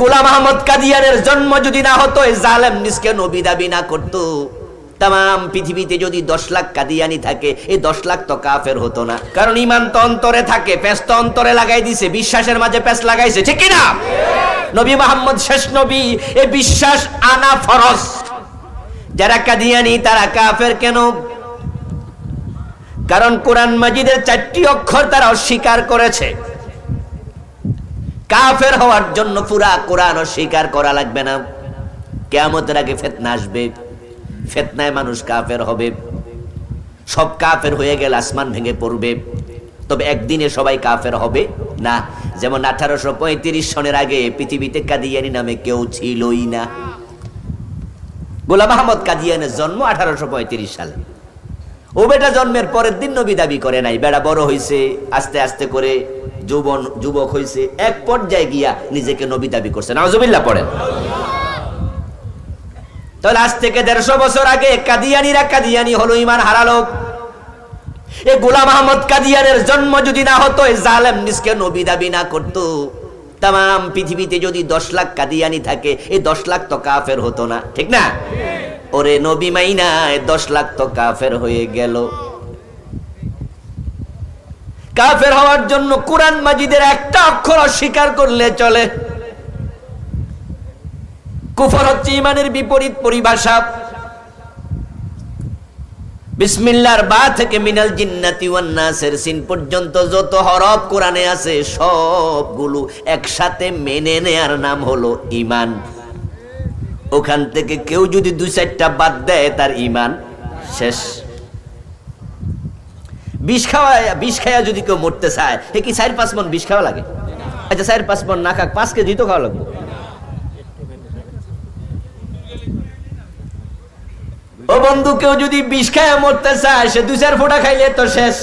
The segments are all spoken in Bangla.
গোলাম আহমদ কাদিয়ানের জন্ম যদি না হতো, এই জালেম নিসকে নবী দাবি না করতো। তাম পৃথিবীতে যদি দশ লাখ কাদিয়ানি থাকে, এই দশ লাখ তো কাফের হতো না। কারণ ইমান তো অন্তরে থাকে প্যাস তো অন্তরে লাগাই দিছে, বিশ্বাসের মাঝে প্যাস লাগাইছে, ঠিক না নবী মোহাম্মদ শেষ নবী, এ বিশ্বাস আনা ফরজ। যারা কাদিয়ানি, তারা কাফের কেন? কারণ কোরআন মাজিদের চারটি অক্ষর তারা অস্বীকার করেছে। কাফের হওয়ার জন্য পুরা কোরআন অস্বীকার করা লাগবে না। কেয়ামতের আগে ফেতনা আসবে। ফেতনায় মানুষ কাফের হবে। সব কাফের হয়ে গেলে আসমান ভেঙে পড়বে। তবে একদিনে সবাই কাফের হবে? না। যেমন আঠারোশো পঁয়ত্রিশ সনের আগে পৃথিবীতে কাদিয়ানি নামে কেউ ছিলই না। গোলাম আহমদ কাদিয়ানের জন্ম আঠারোশো পঁয়ত্রিশ সালে। ও বেটা জন্মের পরের দিন নবী দাবি করে নাই, বেড়া বড় হয়েছে আস্তে আস্তে করে যুবন, যুবক হয়েছে এক পর্যায়ে গিয়া নিজেকে নবী দাবি করছে। নজবিল্লা পড়েন। তাহলে আজ থেকে দেড়শো বছর আগে কাদিয়ানিরা কাদিয়ানি হলো ইমান হারালো এ গোলাম আহমদ কাদিয়ানের জন্ম যদি না হতো জালেম নিসকে নবী দাবি না করতো। তাম পৃথিবীতে যদি দশ লাখ কাদিয়ানি থাকে এই দশ লাখ তো কাফের হতো না। ঠিক না? ওরে নবী মাইনায় দশ লাখ তো কাফের হয়ে গেল। কাফের হওয়ার জন্য কোরআন মাজিদের একটা অক্ষর অস্বীকার করলে চলে। কুফর হচ্ছে ইমানের বিপরীত পরিভাষা। বিসমিল্লার বা থেকে মিনাল জিন্নাতি ওয়ান নাসের সিন পর্যন্ত যত হরফ কোরআনে আছে, সবগুলো একসাথে মেনে নেয়ার নাম হলো ইমান ওখান থেকে কেউ যদি দুই চারটা বাদ দেয়, তার ইমান শেষ। বিষ খাওয়া বিষ খাওয়া যদি কেউ মরতে চায় হে কি চার, পাঁচ মন বিষ খাওয়া লাগে? আচ্ছা চার, পাঁচ মন না খাক পাঁচ কেজি তো খাওয়া লাগবে। ও বন্ধু, কেউ যদি বিষ খায় মরতে চায়, সে দু চার ফোঁটা খাইলে তো শেষ।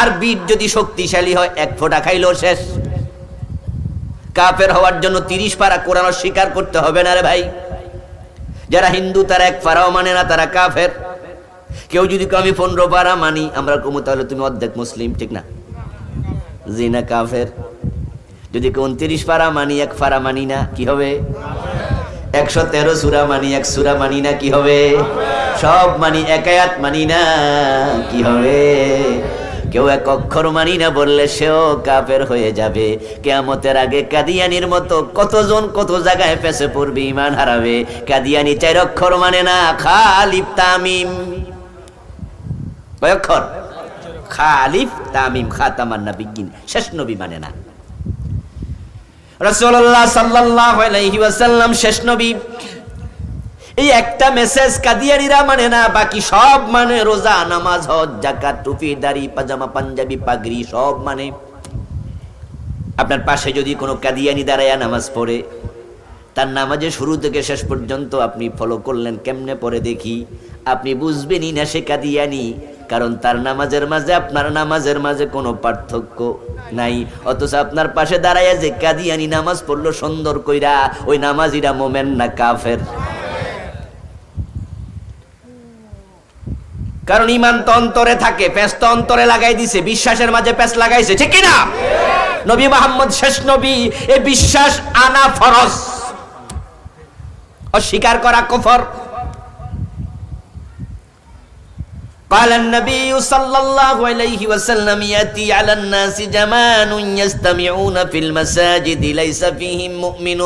আর বিট যদি শক্তিশালী হয়, এক ফোঁটা খাইলেও শেষ। কাফের হওয়ার জন্য তিরিশ পারা কোরআন স্বীকার করতে হবে না রে ভাই। যারা হিন্দু, তারা এক পারাও মানে না, তারা কাফের। কেউ যদি আমি পনেরো পারা মানি। আমরা কমু, তাহলে তুমি অর্ধেক মুসলিম। ঠিক না? জি না কাফের। যদি কেউ উনত্রিশ পারা মানি, এক পারা মানি না, কি হবে? একশো তেরো সুরা মানি, এক সুরা মানি না, কি হবে? সব মানি, একায়াত মানি না, কি হবে? কেউ এক অক্ষর মানি না, বললে সেও কাফের হয়ে যাবে। কেয়ামতের আগে কাদিয়ানির মতো কতজন কত জায়গায় পেছে পড়বে ইমান হারাবে? কাদিয়ানি চার অক্ষর মানে না খালিফ তামিম। খালিফ তামিম খাতামান শেষ নবী মানে না। আলাইহি ওয়াসাল্লাম শেষ নবী। এই একটা মেসেজ মানে না, বাকি সব মানে রোজা, নামাজ, হজ জাকাত টুপি, দাড়ি, পাজামা, পাঞ্জাবি, পাগড়ি, সব মানে। আপনার পাশে যদি কোনো কাদিয়ানি দাঁড়ায়া নামাজ পড়ে, তার নামাজে শুরু থেকে শেষ পর্যন্ত আপনি ফলো করলেন, কেমনে পরে দেখি? আপনি বুঝবেনই না সে কাদিয়ানি কারণ তার নামাজের মাঝে, আপনার নামাজের মাঝে কোনো পার্থক্য নাই। অথচ আপনার পাশে দাঁড়াইয়া যে কাদিয়ানি নামাজ পড়ল সুন্দর কইরা, ওই নামাজিরা মোমেন না কাফের। কারণ ইমান তো অন্তরে থাকে প্যাস তো অন্তরে লাগাই দিছে, বিশ্বাসের মাঝে প্যাস লাগাইছে, ঠিক কিনা? নবী মোহাম্মদ শেষ নবী, এ বিশ্বাস আনা ফরজ। অস্বীকার করা কফর। قال النبي صلى الله عليه وسلم يأتي على الناس زمان يستمعون في المساجد ليس فيهم مؤمن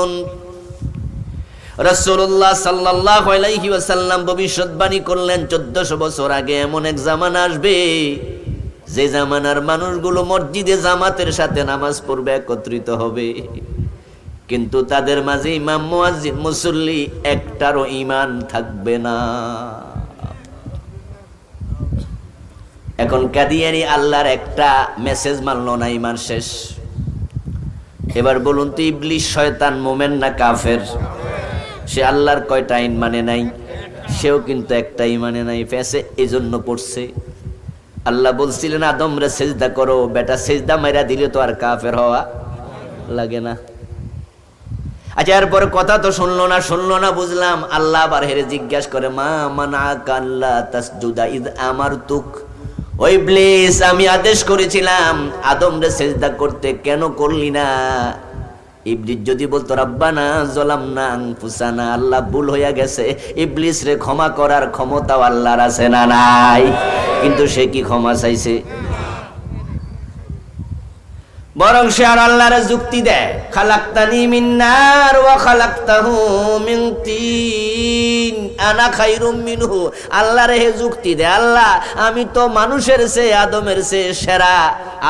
রসুল্লাহ সাল্লাহ আলাইহি ওয়াসাল্লাম ভবিষ্যৎবাণী করলেন চোদ্দশো বছর আগে এমন এক জামানা আসবে যে জামানার মানুষগুলো মসজিদে জামাতের সাথে নামাজ পড়বে একত্রিত হবে কিন্তু তাদের মাঝে ইমাম মুয়াজ্জিন মুসল্লি একটারও ইমান থাকবে না এখন কাদিয়ানি আল্লাহর একটা মেসেজ মানলো না ইমান শেষ। এবার বলুন তো, ইবলিশ শয়তান মোমেন না কাফের? সে আল্লাহর কয়টা আইন মানে নাই? সেও কিন্তু একটাই মানে নাই, ফেসে এই জন্য পড়ছে। আল্লাহ বলছিলেন, আদমরে সেজদা করো, বেটা, সেজদা মেরা দিলে তো আর কাফের হওয়া লাগে না। আচ্ছা এরপর কথা তো শুনলো না শুনলো না, বুঝলাম। আল্লাহ আবার হেরে জিজ্ঞাসা করে, মা মানা কাল্লা তাসজুদা, ইদ আমার তুক ওই ব্লিস, আমি আদেশ করেছিলাম। আদমরে সেজদা করতে কেন করলি না? ইবলিস যদি বলতো, রাব্বানা জলাম না আংফুসানা আল্লাহ ভুল হইয়া গেছে। ইবলিস রে ক্ষমা করার ক্ষমতাও আল্লাহর আছে না নাই? কিন্তু সে কি ক্ষমা চাইছে? বরং সে আর আল্লাহর যুক্তি দেয়। খালাক্তানি মিন নার ওয়া খালাক্তাহু মিন তিন। আনা খাইরুম মিনহু। আল্লাহর হে যুক্তি দেয়, আল্লাহ, আমি তো মানুষের সে আদমের সে সেরা।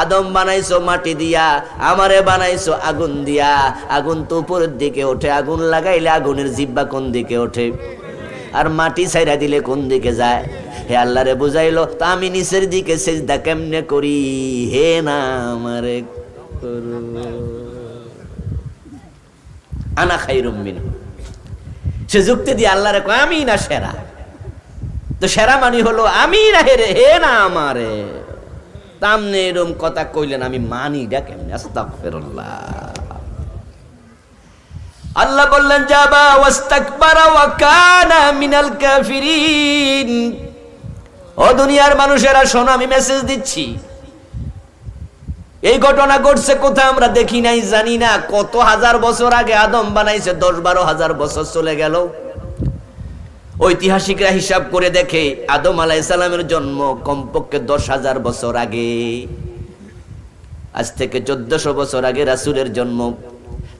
আদম বানাইছো মাটি দিয়া, আমারে বানাইছো আগুন দিয়া। আগুন তো উপরের দিকে ওঠে, আগুন লাগাইলে আগুনের জিব্বা কোন দিকে ওঠে? আর মাটি ছাইরা দিলে কোন দিকে যায়? হে আল্লাহরে বুঝাইলো, তা আমি নিচের দিকে সেজদা কেমনে করি? হে না আমারে করো। আনা খাইরুম মিনহু। সে যুক্তি দিয়ে আল্লাহরে কয়, আমি না সেরা। তো সেরা মানি হলো, আমি না হে রে হে না আমারে। তামনে এরম কথা কইলেন, আমি মানি ডা কেমনে? আস্তাগফিরুল্লাহ। আল্লাহ বললেন, যাবা ওয়াস্তাকবারা ওয়া কানা মিনাল কাফিরিন। ও দুনিয়ার মানুষেরা, শোনো, আমি মেসেজ দিচ্ছি। এই ঘটনা ঘটছে কোথায় আমরা দেখি নাই, জানি না। কত হাজার বছর আগে আদম বানাইছে, দশ বারো হাজার বছর চলে গেল। ঐতিহাসিকরা হিসাব করে দেখে, আদম আলাইসালামের জন্ম কমপক্ষে দশ হাজার বছর আগে। আজ থেকে চোদ্দশো বছর আগে রাসুলের জন্ম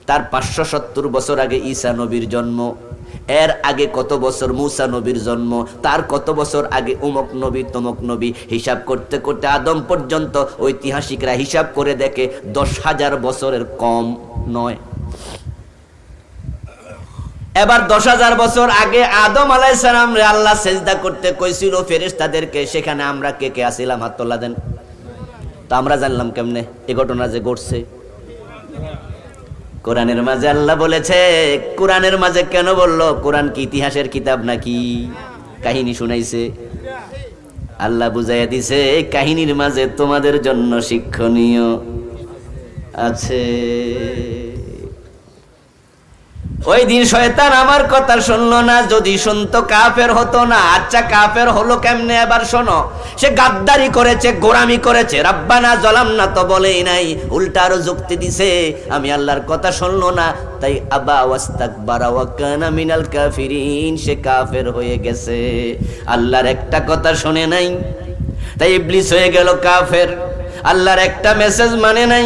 তার পাঁচশো সত্তর বছর আগে ঈসা নবীর জন্ম, এর আগে কত বছর মুসা নবীর জন্ম, তার কত বছর আগে উমক নবী, তমক নবী হিসাব করতে করতে আদম পর্যন্ত ঐতিহাসিকরা হিসাব করে দেখে দশ হাজার বছরের কম নয়। এবার দশ হাজার বছর আগে আদম আলাইসালাম আল্লাহ সেজদা করতে কইছিল ফেরেস তাদেরকে সেখানে আমরা কে কে আসিলাম হাত তোলা দেন। তো আমরা জানলাম কেমনে, এ ঘটনা যে ঘটছে। কোরআনের মাঝে আল্লাহ বলেছে, কোরআনের মাঝে কেন বলল? কোরআন কি ইতিহাসের কিতাব নাকি? কাহিনী শুনাইছে। আল্লাহ বুঝাইয়া দিছে, কাহিনীর মাঝে তোমাদের জন্য শিক্ষণীয় আছে। ওই দিন শয়তান আমার কথা শুনলো না, যদি শুনতো কাফের হতো না। আচ্ছা কাফের হলো কেমনে? এবার শোনো, সে গাদ্দারি করেছে, গোরামি করেছে। রাব্বানা জলাম না তো বলেই নাই, উল্টা আরও যুক্তি দিছে। আমি আল্লাহর কথা শুনলো না, তাই আবা ওয়াস্তাক বারা ওয়াকানা মিনাল কাফিরিন, সে কাফের হয়ে গেছে। আল্লাহর একটা কথা শুনে নাই, তাই ইবলিস হয়ে গেল কাফের। আল্লাহর একটা মেসেজ মানে নাই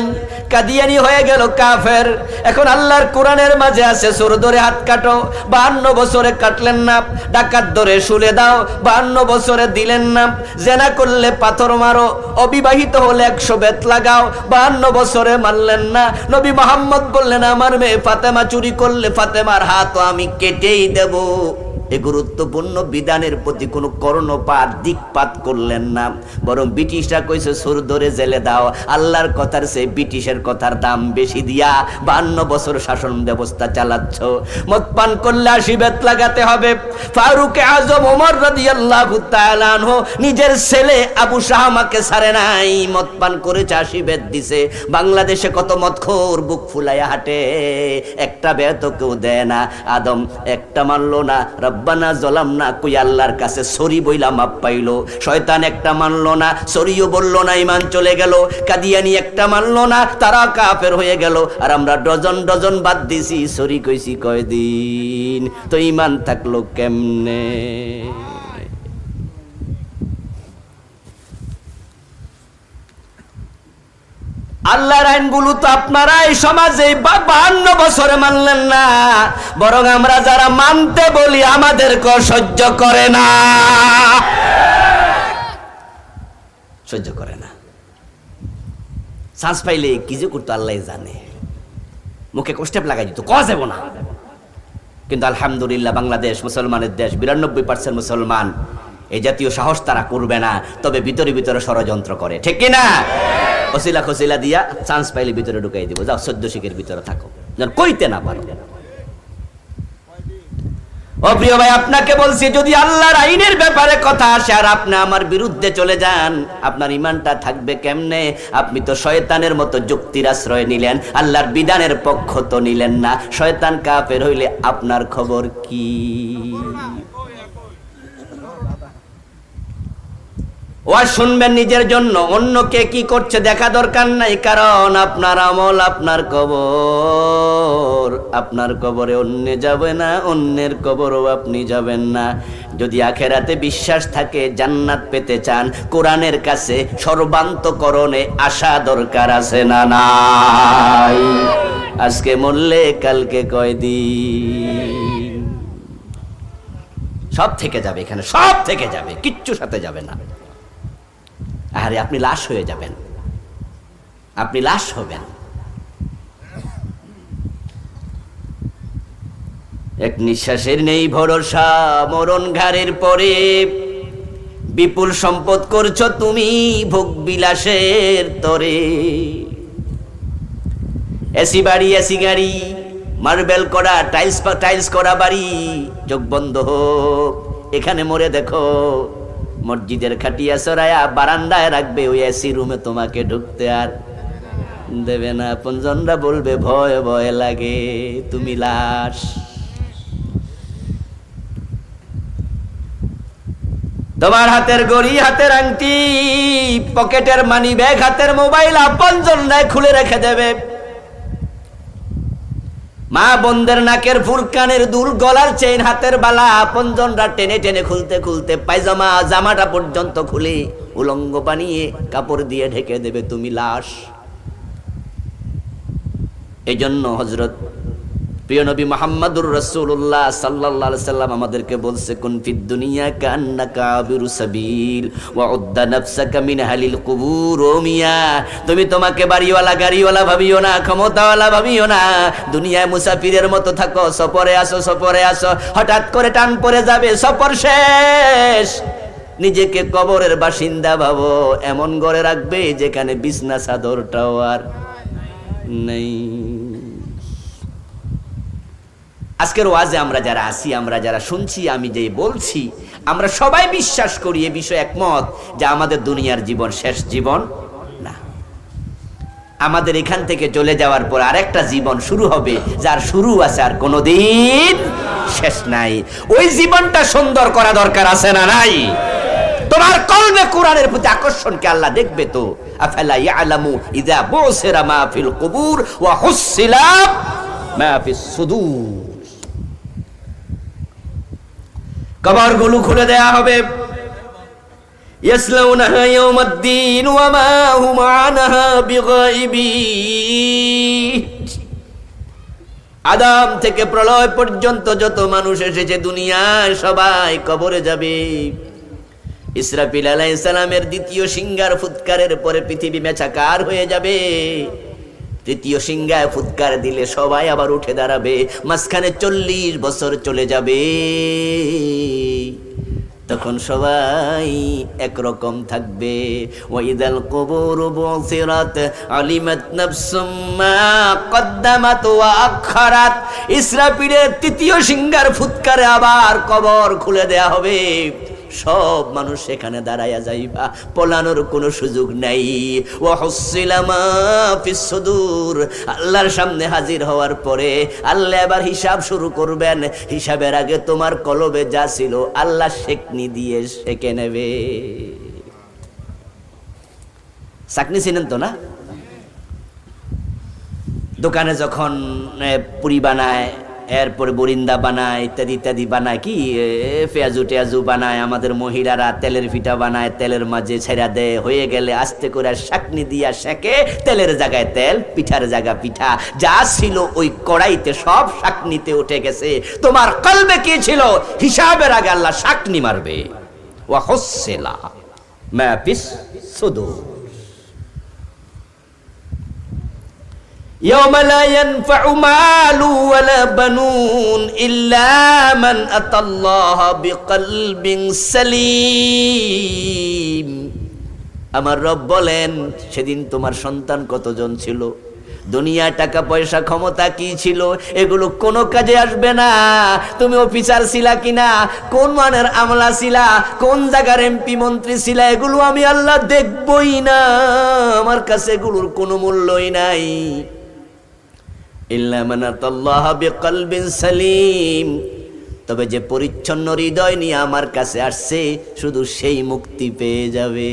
কাদিয়ানি হয়ে গেল কাফের। এখন আল্লাহর কোরআনের মাঝে আছে, সুর ধরে হাত কাটো। বাহান্ন বছরে কাটলেন না, ডাকাত ধরে শুলে দাও। বাহান্ন বছরে দিলেন না, জেনা করলে পাথর মারো। অবিবাহিত হলে একশো বেত লাগাও। বাহান্ন বছরে মারলেন না, নবী মোহাম্মদ বললেন, আমার মেয়ে ফাতেমা চুরি করলে ফাতেমার হাতও আমি কেটেই দেবো। এ গুরুত্বপূর্ণ বিধানের প্রতি কোনো কর্ণপাত, দিকপাত করলেন না। বরং ব্রিটিশরা কইছে, সুর ধরে জেলে দাও। আল্লাহর কথার সে ব্রিটিশের কথার দাম বেশি দিয়া বান্ন বছর শাসন ব্যবস্থা চালাচ্ছ। মদ পান করলে আশি বেত লাগাতে হবে। ফারুক আজম ওমর তাআলা আনহু নিজের ছেলে আবু শাহমাকে ছাড়ে নাই। মদ পান করেছে, আশি বেত দিছে। বাংলাদেশে কত মদখোর, বুক ফুলাইয়া হাঁটে। একটা বেত কেউ দেয় না। আদম একটা মানলো না। রব্বানা জলাম না কুই আল্লাহর কাছে সরি বইলা মাপ পাইলো। শয়তান একটা মানলো না, সরিও বলল না ইমান চলে গেল। কাদিয়ানি একটা মানলো না, তারা কাফের হয়ে গেল। আর আমরা ডজন ডজন বাদ দিছি, সরি কইছি কয়দিন। তো ইমান থাকল কেমনে? আল্লাহর আইনগুলো তো আপনারা এই সমাজে বাহান্ন বছরে মানলেন না। বরং আমরা যারা মানতে বলি আমাদেরকে সহ্য করে না। সহ্য করে না। শ্বাস পাইলে কি যে করতো আল্লাহ জানে। মুখে কষ্টেপ লাগাই দিত, কয়া যাব না। কিন্তু আলহামদুলিল্লাহ বাংলাদেশ মুসলমানের দেশ, বিরানব্বই পার্সেন্ট মুসলমান। এই জাতীয় সাহস তারা করবে না, তবে ভিতরে ভিতরে ষড়যন্ত্র করে। ঠিক কিনা? খসিলা খসিলা দিয়া চান্স পাইলে ভিতরে ঢুকাই দিব। যাও সদ্য শিখের ভিতরে থাকো। যেন কইতে না পারো। ও প্রিয় ভাই, আপনাকে বলছি, যদি আল্লাহর আইনের ব্যাপারে কথা আসে আর আপনি আমার বিরুদ্ধে চলে যান, আপনার ইমানটা থাকবে কেমনে? আপনি তো শয়তানের মতো যুক্তির আশ্রয় নিলেন, আল্লাহর বিধানের পক্ষ তো নিলেন না। শয়তান কাফের হইলে আপনার খবর কি? ওয়াজ শুনবেন নিজের জন্য অন্য কে কি করছে দেখা দরকার নাই, কারণ আপনার আমল আপনার কবর। আপনার কবরে অন্য যাবে না, অন্যের কবরও আপনি যাবেন না। যদি আখেরাতে বিশ্বাস থাকে, জান্নাত পেতে চান, কোরআনের কাছে সর্বান্তকরণে আসা দরকার আছে না নাই? আজকে মরলে কালকে কয়দিন? সব থেকে যাবে এখানে, সব থেকে যাবে কিচ্ছু সাথে যাবে না। আরে আপনি লাশ হয়ে যাবেন। আপনি লাশ হবেন। এক নিঃশ্বাসের নেই ভরসা মরণ ঘাড়ের পরে। বিপুল সম্পদ করছ তুমি ভোগ বিলাসের তরে। এসি বাড়ি, এসি গাড়ি, মার্বেল করা, টাইলস টাইলস করা বাড়ি। যোগ বন্ধ হোক, এখানে মরে দেখো। মসজিদের খাটিয়া সরায়া বারান্দায় রাখবে, ওই এসি রুমে তোমাকে ঢুকতে আর দেবে না। আপনজনরা বলবে, ভয় ভয় লাগে, তুমি লাশ। তোমার হাতের গড়ি, হাতের আংটি, পকেটের মানি ব্যাগ হাতের মোবাইল আপন জন্যায় খুলে রেখে দেবে। মা বন্ধের নাকের ফুল কানের দুল গলার চেইন হাতের বালা। আপনজনরা টেনে টেনে খুলতে খুলতে পায়জামা জামাটা পর্যন্ত খুলে উলঙ্গ বানিয়ে কাপড় দিয়ে ঢেকে দেবে তুমি লাশ। এজন্য জন্য হজরত প্রিয় নবী মোহাম্মদুর রসুল্লাহ সাল্লাহ সাল্লাম আমাদেরকে বলছে, কোন ফিদ দুনিয়া কান্না কাবিরু সাবিল, ওয়া উদ্দা নাফসাকা মিন হালিল কুবুর, ও মিয়া, তুমি তোমাকে বাড়িওয়ালা, গাড়িওয়ালা ভাবিও না, ক্ষমতাওয়ালা ভাবিও না, দুনিয়ায় মুসাফিরের মতো থাকো, সফরে আসো সফরে আসো, হঠাৎ করে টান পড়ে যাবে, সফর শেষ। নিজেকে কবরের বাসিন্দা ভাবো, এমন ঘরে রাখবে যেখানে বিছনা চাদরটাও আর নেই। আজকের ওয়াজে আমরা যারা আসি আমরা যারা শুনছি, আমি যে বলছি, আমরা সবাই বিশ্বাস করি এ বিষয়ে একমত যে আমাদের দুনিয়ার জীবন শেষ জীবন না। আমাদের এখান থেকে চলে যাওয়ার পর আরেকটা জীবন শুরু হবে, যার শুরু আছে আর কোনোদিন শেষ নাই। ওই জীবনটা সুন্দর করা দরকার আছে না নাই? তোমার কলবে কোরআনের প্রতি আকর্ষণকে আল্লাহ দেখবে তো? আফালা ইয়ালামু ইযা বুসিরা মা ফিল কুবুর ওয়া হুসিলা মা ফিস সুদূর। কবরগুলো খুলে দেয়া হবে। আদাম থেকে প্রলয় পর্যন্ত যত মানুষ এসেছে দুনিয়ায় সবাই কবরে যাবে। ইসরাফিল আলাইহিস সালামের দ্বিতীয় সিঙ্গার ফুৎকারের পরে পৃথিবী মেছাকার হয়ে যাবে। তৃতীয় সিংহায় ফুৎকার দিলে সবাই আবার উঠে দাঁড়াবে। মাঝখানে চল্লিশ বছর চলে যাবে। তখন সবাই একরকম থাকবে। ওয়াইদাল কবর বসিরাত আলিমাত নাফসুম কদ্দামাত ওয়া তৃতীয় সিংহার ফুৎকারে আবার কবর খুলে দেয়া হবে। সব মানুষ সেখানে দাঁড়াইয়া যাইবা। পলানোর কোনো সুযোগ নাই। ও হসিলামা আল্লাহর সামনে হাজির হওয়ার পরে আল্লাহ এবার হিসাব শুরু করবেন। হিসাবের আগে তোমার কলবে যা ছিল আল্লাহ শেকনি দিয়ে শেখে নেবে। চাকনি ছিলেন তো না? দোকানে যখন পুরি বানায় এরপরে বরিন্দা বানায়, ইত্যাদি ইত্যাদি বানায়। কি পেঁয়াজু টেয়াজু বানায়, আমাদের মহিলারা তেলের পিঠা বানায়, তেলের মাঝে ছেড়া দেয়। হয়ে গেলে আস্তে করে শাকনি দিয়া শেখে তেলের জায়গায় তেল, পিঠার জায়গা পিঠা। যা ছিল ওই কড়াইতে সব শাকনিতে উঠে গেছে। তোমার কলবে কি ছিল? হিসাবের আগে আল্লাহ শাকনি মারবে। ওয়া হসেলা ম্যাপিস সুদূর। يوم لا ينفع مال ولا بنون إلا من أتى الله بقلب سليم আমার রব বলেন সেদিন তোমার সন্তান কতজন ছিল দুনিয়া টাকা পয়সা ক্ষমতা কি ছিল এগুলো কোনো কাজে আসবে না তুমি অফিসার ছিলা কিনা কোন মানের আমলা ছিলা কোন জায়গার এমপি মন্ত্রী ছিলা এগুলো আমি আল্লাহ দেখবই না আমার কাছে এগুলোর কোনো মূল্যই নাই সালিম। তবে যে পরিচ্ছন্ন হৃদয় নিয়ে আমার কাছে আসছে, শুধু সেই মুক্তি পেয়ে যাবে।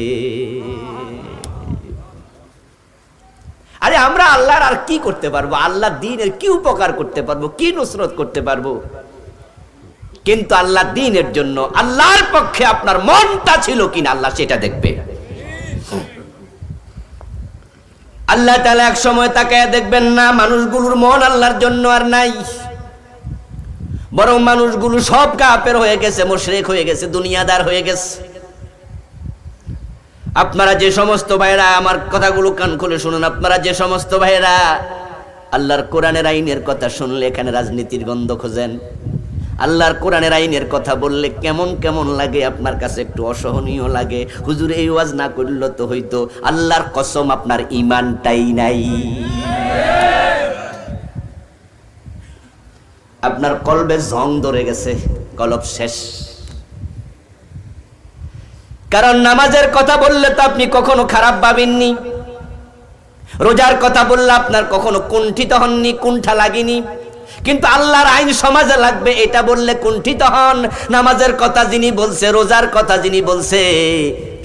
আরে আমরা আল্লাহর আর কি করতে পারব? আল্লাহ দিনের কি উপকার করতে পারব? কি নুসরত করতে পারব? কিন্তু আল্লাহ দিনের জন্য আল্লাহর পক্ষে আপনার মনটা ছিল কিনা, আল্লাহ সেটা দেখবে। আল্লাহ তালা এক সময় তাকে দেখবেন না, মানুষগুলোর মন আল্লাহর জন্য আর নাই। বরং মানুষগুলো সব কাপের হয়ে গেছে, মোশরেক হয়ে গেছে, দুনিয়াদার হয়ে গেছে। আপনারা যে সমস্ত ভাইরা আমার কথাগুলো কান খুলে শুনুন, আপনারা যে সমস্ত ভাইরা আল্লাহর কোরআনের আইনের কথা শুনলে এখানে রাজনীতির গন্ধ খোঁজেন। আল্লাহর কোরআনের আইনের কথা বললে কেমন কেমন লাগে? আপনার কাছে একটু অসহনীয় লাগে। হুজুর, এই ওয়াজ না করলে তো হইতো। আল্লাহর কসম, আপনার ইমানটাই নাই। আপনার কলবে জং ধরে গেছে। কলব শেষ। কারণ নামাজের কথা বললে তো আপনি কখনো খারাপ ভাবেননি। রোজার কথা বললে আপনার কখনো কুণ্ঠিত হননি, কুণ্ঠা লাগেনি। কিন্তু আল্লাহর আইন সমাজে লাগবে, এটা বললে কুণ্ঠিত হন। নামাজের কথা যিনি বলছে, রোজার কথা যিনি বলছে,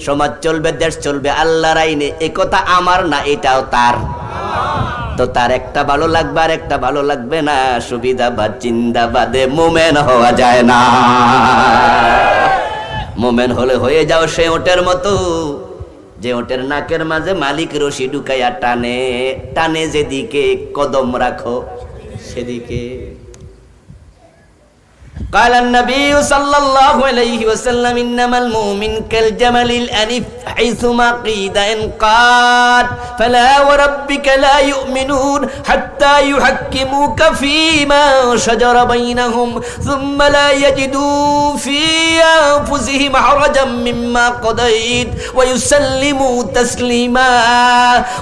সমাজ চলবে, দেশ চলবে, আল্লাহর আইনে এ কথা আমার না, এটাও তার। তো তার একটা ভালো লাগবে আর একটা ভালো লাগবে না সুবিধা বা চিন্তাবাদে মোমেন হওয়া যায় না। মোমেন হলে হয়ে যাও সে ওটের মতো। যে ওটের নাকের মাঝে মালিক রশি ঢুকাইয়া টানে টানে যেদিকে কদম রাখো। छेदी के قال النبي صلى الله عليه وسلم إنما المؤمن كالجمل الأنف حيثما قيد انقاد فلا وربك لا يؤمنون حتى يحكموك فيما شجر بينهم ثم لا يجدوا في أنفسهم حرجا مما قضيت ويسلموا تسليما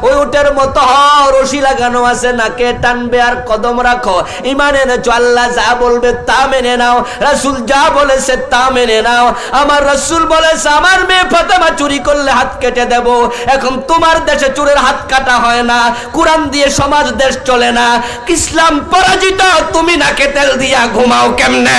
ওই ওটার মতো হও, রশি লাগানো আছে নাকে টানবে আর কদম রাখো ইমান এনেছো আল্লাহ যা বলবে তা মেনে নাও। রাসুল যা বলেছে তা মেনে নাও। আমার রাসুল বলেছে, আমার মেয়ে ফাতেমা চুরি করলে হাত কেটে দেব। এখন তোমার দেশে চোরের হাত কাটা হয় না। কোরআন দিয়ে সমাজ, দেশ চলে না। ইসলাম পরাজিত, তুমি নাকে তেল দিয়া ঘুমাও কেমনে?